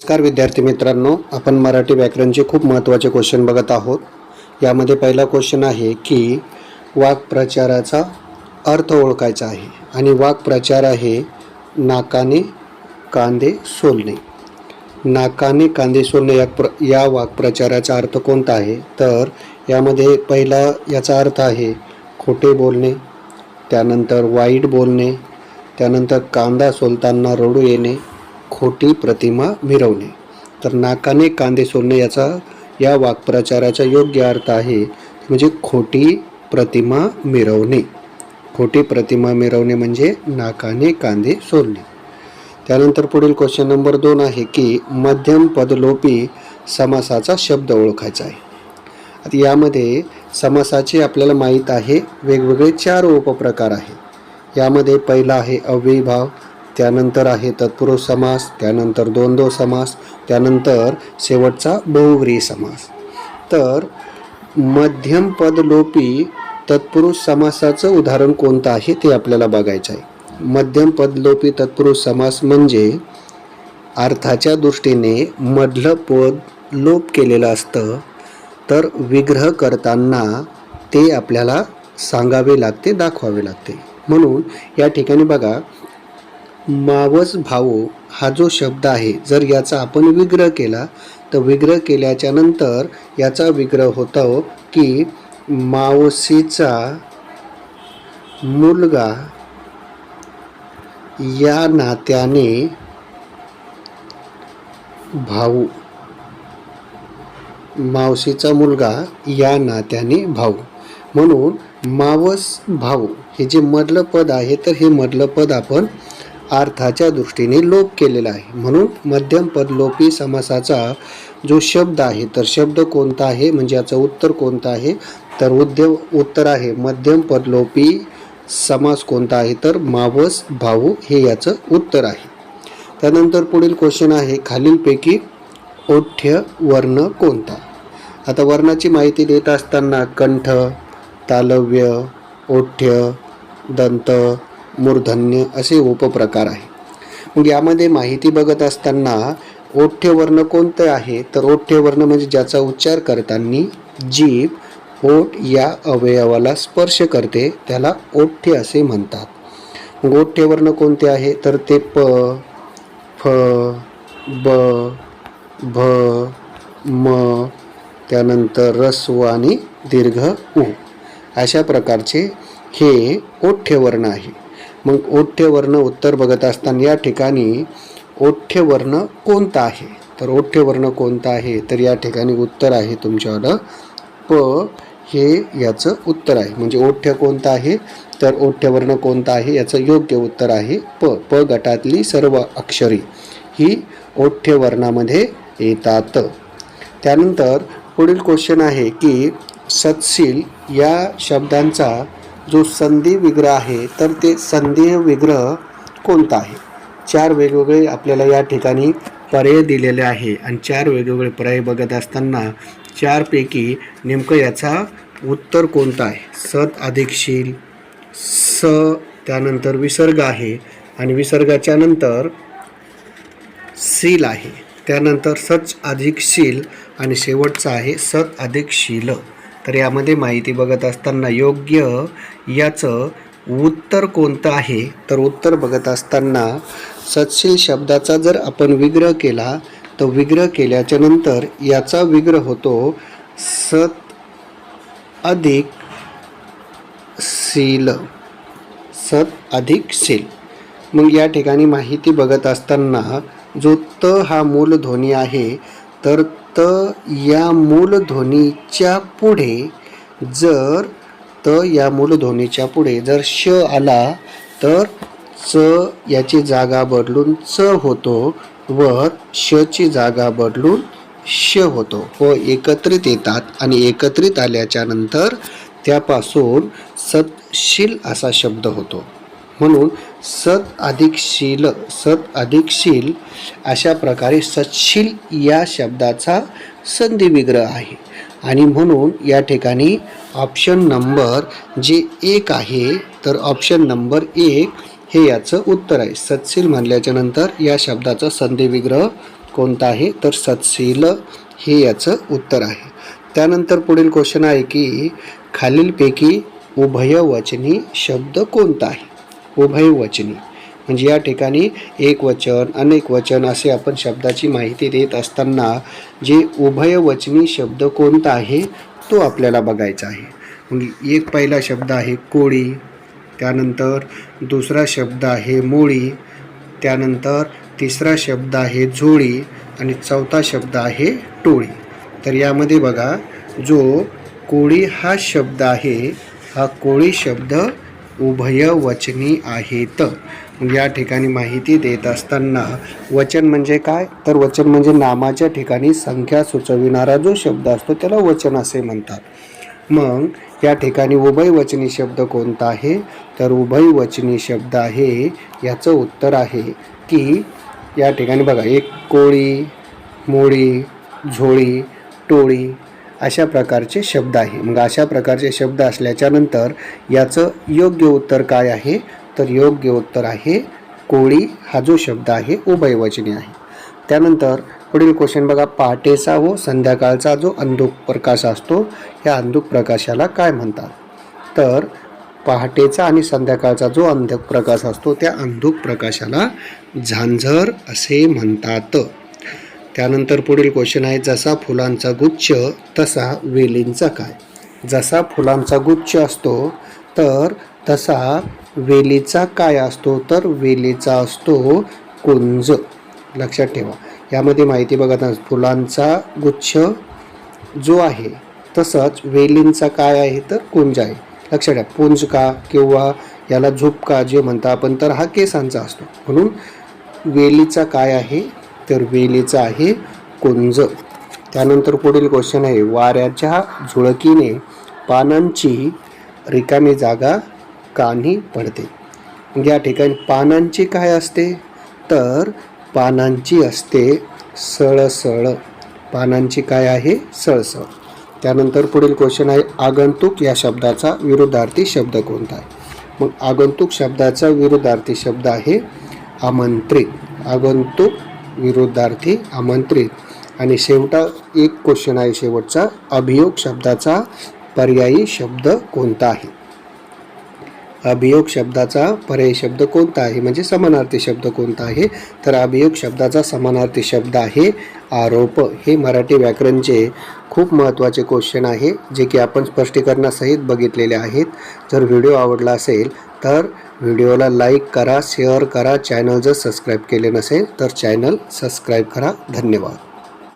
नमस्कार विद्यार्थी मित्रांनो आपण मराठी व्याकरणचे खूप महत्त्वाचे क्वेश्चन बघत आहोत. यामध्ये पहिला क्वेश्चन आहे की वाक्प्रचाराचा अर्थ ओळखायचा आहे आणि वाक्प्रचार आहे नाकाने कांदे सोलणे. नाकाने कांदे सोलणे या प्र या वाक्प्रचाराचा अर्थ कोणता आहे? तर यामध्ये पहिला याचा अर्थ आहे खोटे बोलणे त्यानंतर वाईट बोलणे त्यानंतर कांदा सोलताना रडू येणे खोटी प्रतिमा मिरवणे. तर नाकाने कांदे सोडणे याचा या वाक्प्रचाराचा योग्य अर्थ आहे म्हणजे खोटी प्रतिमा मिरवणे. खोटी प्रतिमा मिरवणे म्हणजे नाकाने कांदे सोडणे त्यानंतर पुढील क्वेश्चन नंबर दोन आहे की मध्यम पदलोपी समासाचा शब्द ओळखायचा आहे. आता यामध्ये समासाचे आपल्याला माहीत आहे वेगवेगळे चार उपप्रकार आहेत. यामध्ये पहिला आहे अव्ययीभाव त्यानंतर आहे तत्पुरुष समास त्यानंतर द्वंद्व समास त्यानंतर शेवटचा बहुव्रीही समास. तर मध्यम पदलोपी तत्पुरुष समासाचं उदाहरण कोणतं आहे ते आपल्याला बघायचं आहे. मध्यम पदलोपी तत्पुरुष समास म्हणजे अर्थाच्या दृष्टीने मधलं पद लोप केलेलं असतं तर विग्रह करताना ते आपल्याला सांगावे लागते दाखवावे लागते. म्हणून या ठिकाणी बघा मावस भाऊ हा जो शब्द आहे जर याचा आपण विग्रह केला तर विग्रह केल्याच्यानंतर याचा विग्रह होतो हो की मावसीचा मुलगा या नात्याने भाऊ मावशीचा मुलगा या नात्याने भाऊ. म्हणून मावस भाऊ हे जे मधलं पद आहे तर हे मधलं पद आपण अर्थाच्या दृष्टीने लोप केलेला आहे. म्हणून मध्यमपद लोपी समासाचा जो शब्द आहे तर शब्द कोणता आहे? म्हणजे याचं उत्तर कोणतं आहे? तर उद्यम उत्तर आहे मध्यमपद लोपी समास कोणता आहे? तर मावस भाऊ हे याचं उत्तर आहे. त्यानंतर पुढील क्वेश्चन आहे खालीलपैकी ओठ्य वर्ण कोणता? आता वर्णाची माहिती देत असताना कंठ तालव्य ओठ्य दंत मूर्धन्य असे उपप्रकार आहे. मग यामध्ये माहिती बघत असताना ओठ्य वर्ण कोणते आहे? तर ओठ्य वर्ण म्हणजे ज्याचा उच्चार करताना जीभ ओठ या अवयवाला स्पर्श करते त्याला ओठ्य असे म्हणतात. मग ओठ्य वर्ण कोणते आहे? तर ते प फ ब भ म त्यानंतर रस्व आणि दीर्घ उ. अशा प्रकारचे हे ओठ्य वर्ण आहे. मग ओठ्यवर्ण उत्तर बघत असताना या ठिकाणी ओठ्यवर्ण कोणता आहे? तर ओठ्यवर्ण कोणता आहे? तर या ठिकाणी उत्तर आहे तुमच्याकडं. प हे याचं उत्तर आहे. म्हणजे ओठ्य कोणतं आहे? तर ओठ्यवर्ण कोणता आहे? याचं योग्य उत्तर आहे प. प गटातली सर्व अक्षरी ही ओठ्य वर्णामध्ये येतात. त्यानंतर पुढील क्वेश्चन आहे की सत्शील या शब्दांचा जो संधी विग्रह आहे तर ते संधी विग्रह कोणता आहे? चार वेगवेगळे आपल्याला या ठिकाणी पर्याय दिलेले आहे आणि चार वेगवेगळे पर्याय बघत असताना चारपैकी नेमकं याचा उत्तर कोणता आहे? सत अधिकशील स त्यानंतर विसर्ग आहे आणि विसर्गाच्या नंतर सील आहे. त्यानंतर सच अधिक शील आणि शेवटचा आहे सत अधिक शील तर यामध्ये माहिती बघत असताना योग्य याचं उत्तर कोणतं आहे? तर उत्तर बघत असताना सत्शील शब्दाचा जर आपण विग्रह केला तर विग्रह केल्याच्यानंतर याचा विग्रह होतो सत अधिक शील सत अधिक शील मग या ठिकाणी माहिती बघत असताना जो त हा मूलध्वनी आहे तर त या मूलध्वनीच्या पुढे जर त या मूलध्वनीच्या पुढे जर श आला तर च याची जागा बदलून च होतो व शची जागा बदलून श होतो. व एकत्रित येतात आणि एकत्रित आल्याच्यानंतर त्यापासून सतशील असा शब्द होतो. म्हणून सत अधिक शील सत अधिक शील अशा प्रकारे सतशील या शब्दाचा संधी विग्रह आहे. आणि म्हणून या ठिकाणी ऑप्शन नंबर जे एक आहे तर ऑप्शन नंबर एक हे याचं उत्तर आहे. सत्शील म्हणल्याच्या नंतर या शब्दाचा संधी विग्रह कोणता आहे? तर सत्शील हे याचं उत्तर आहे. त्यानंतर पुढील क्वेश्चन आहे की खालीलपैकी उभयवचनी शब्द कोणता आहे? उभयवचनी म्हणजे या ठिकाणी एक वचन अनेक वचन असे आपण शब्दाची माहिती देत असताना जे उभयवचनी शब्द कोणता आहे तो आपल्याला बघायचा आहे. मग एक पहिला शब्द आहे कोळी त्यानंतर दुसरा शब्द आहे मोळी त्यानंतर तिसरा शब्द आहे झोळी आणि चौथा शब्द आहे टोळी. तर यामध्ये बघा जो कोळी हा शब्द आहे हा कोळी शब्द उभयवचनी आहेत. या ठिकाणी माहिती देत असताना वचन म्हणजे काय? तर वचन म्हणजे नामाच्या ठिकाणी संख्या सुचविणारा जो शब्द असतो त्याला वचन असे म्हणतात. मग या ठिकाणी उभयवचनी शब्द कोणता आहे? तर उभयवचनी शब्द आहे याचं उत्तर आहे की या ठिकाणी बघा एक कोळी मोळी झोळी टोळी अशा प्रकारचे शब्द आहे. मग अशा प्रकारचे शब्द असल्याच्या नंतर याचं योग्य उत्तर काय आहे? तर योग्य उत्तर आहे कोळी हा जो शब्द आहे उभयवचनी आहे. त्यानंतर पुढील क्वेश्चन बघा पहाटेचा व संध्याकाळचा जो अंधुक प्रकाश असतो या अंधुक प्रकाशाला काय म्हणतात? तर पहाटेचा आणि संध्याकाळचा जो अंधुक प्रकाश असतो त्या अंधुक प्रकाशाला झांझर असे म्हणतात. त्यानंतर पुढील क्वेश्चन आहे जसा फुलांचा गुच्छ तसा वेलींचा काय? जसा फुलांचा गुच्छ असतो तर तसा वेलीचा काय असतो? तर वेलीचा असतो कुंज. लक्षात ठेवा. यामध्ये माहिती बघत फुलांचा गुच्छ जो आहे तसंच वेलींचा काय आहे? तर कुंज आहे. लक्षात ठेवा. पुंज का किंवा याला झुपका जे म्हणता आपण तर हा केसांचा असतो. म्हणून वेलीचा काय आहे? तर वेलीचं आहे कुंज. त्यानंतर पुढील क्वेश्चन आहे वाऱ्याच्या झुळकीने पानांची रिकामी जागा कानी पडते. या ठिकाणी पानांची काय असते? तर पानांची असते सळसळ. पानांची काय आहे? सळसळ. त्यानंतर पुढील क्वेश्चन आहे आगंतुक या शब्दाचा विरुद्धार्थी शब्द कोणता आहे? मग आगंतुक शब्दाचा विरुद्धार्थी शब्द आहे आमंत्रित. आगंतुक विरुद्धार्थी आमंत्रित. आणि शेवटा एक क्वेश्चन आहे शेवटचा. अभियोग शब्दाचा पर्यायी शब्द कोणता आहे? अभियोग शब्दाचा पर्यायी शब्द कोणता आहे? म्हणजे समानार्थी शब्द कोणता आहे? तर अभियोग शब्दाचा समानार्थी शब्द आहे आरोप. हे मराठी व्याकरणचे खूप महत्त्वाचे क्वेश्चन आहे जे की आपण स्पष्टीकरणासहित बघितलेले आहेत. जर व्हिडिओ आवडला असेल तर व्हिडिओला लाईक करा शेअर करा चॅनल जर सबस्क्राईब केले नसेल तर चॅनल सबस्क्राईब करा. धन्यवाद.